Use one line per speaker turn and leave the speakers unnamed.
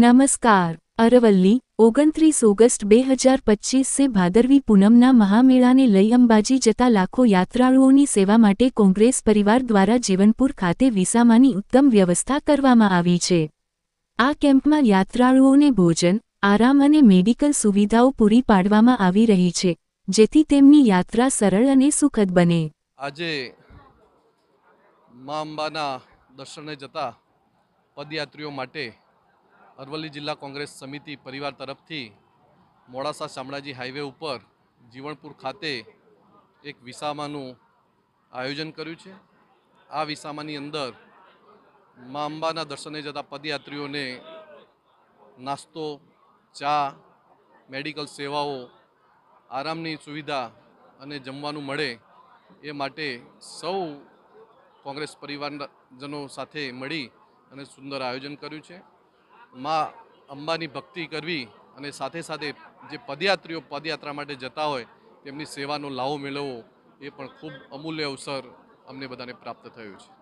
નમસ્કાર. અરવલ્લી, ઓગણત્રીસ ઓગસ્ટ બે હજાર પચ્ચીસે ભાદરવી પૂનમના મહામેળાને લઈ અંબાજી જતા લાખો યાત્રાળુઓની સેવા માટે કોંગ્રેસ પરિવાર દ્વારા જીવનપુર ખાતે વિસામાની ઉત્તમ વ્યવસ્થા કરવામાં આવી છે. આ કેમ્પમાં યાત્રાળુઓને ભોજન, આરામ અને મેડિકલ સુવિધાઓ પૂરી પાડવામાં આવી રહી છે, જેથી તેમની યાત્રા સરળ અને સુખદ બને.
આજે મા અંબાના દર્શને જતા પદયાત્રીઓ માટે અરવલ્લી જિલ્લા કોંગ્રેસ સમિતિ પરિવાર તરફથી મોડાસા શામળાજી હાઈવે ઉપર જીવણપુર ખાતે એક વિસામાનું આયોજન કર્યું છે. આ વિસામાની અંદર મા અંબાના દર્શને જતા પદયાત્રીઓને નાસ્તો, ચા, મેડિકલ સેવાઓ, આરામની સુવિધા અને જમવાનું મળે એ માટે સૌ કોંગ્રેસ પરિવારજનો સાથે મળી અને સુંદર આયોજન કર્યું છે. માં અંબાની ભક્તિ કરવી અને સાથે સાથે જે પદયાત્રીઓ પદયાત્રા માટે જતા હોય, તેમની સેવાનો લાહો મેળવવો, એ પણ ખૂબ અમૂલ્ય અવસર અમને બધાને પ્રાપ્ત થયો છે.